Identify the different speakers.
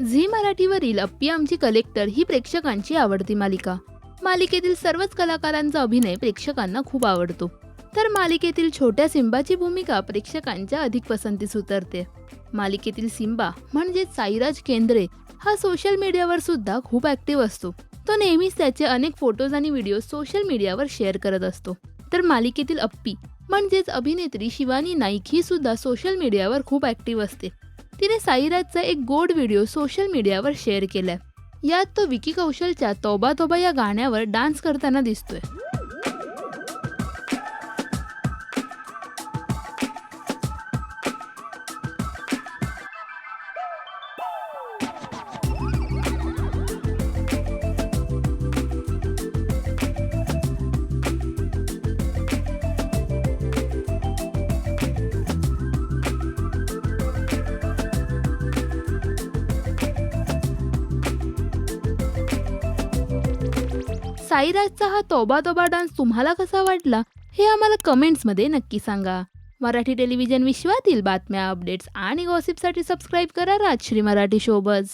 Speaker 1: Zee मराठीवरील अप्पी आमची collector ही प्रेक्षकांची आवडती मालिका. मालिकेतील सर्वच कलाकारांचा अभिनय प्रेक्षकांना खूप आवडतो. तर मालिकेतील छोट्या सिंबाची भूमिका प्रेक्षकांच्या अधिक पसंतीस उतरते. मालिकेतील सिंबा म्हणजेच साईराज केंद्रे हा सोशल मीडियावर सुद्धा खूप ऍक्टिव्ह असतो. तो नेहमीच त्याचे अनेक फोटोज आणि व्हिडिओ सोशल मीडियावर शेअर करत असतो. तर मालिकेतील अप्पी म्हणजेच अभिनेत्री शिवानी नाईक ही सुद्धा सोशल मीडियावर खूप ऍक्टिव्ह असते. तिने साईराजचा एक गोड व्हिडिओ सोशल मीडियावर शेअर केलाय. यात तो विकी कौशलच्या तोबा तोबा या गाण्यावर डान्स करताना दिसतोय. साईराजचा हा तोबा तोबा डान्स तुम्हाला कसा वाटला हे आम्हाला कमेंट्समध्ये नक्की सांगा. मराठी टेलिव्हिजन विश्वातील बातम्या अपडेट्स आणि गॉसिपसाठी सबस्क्राईब करा राजश्री मराठी शोबज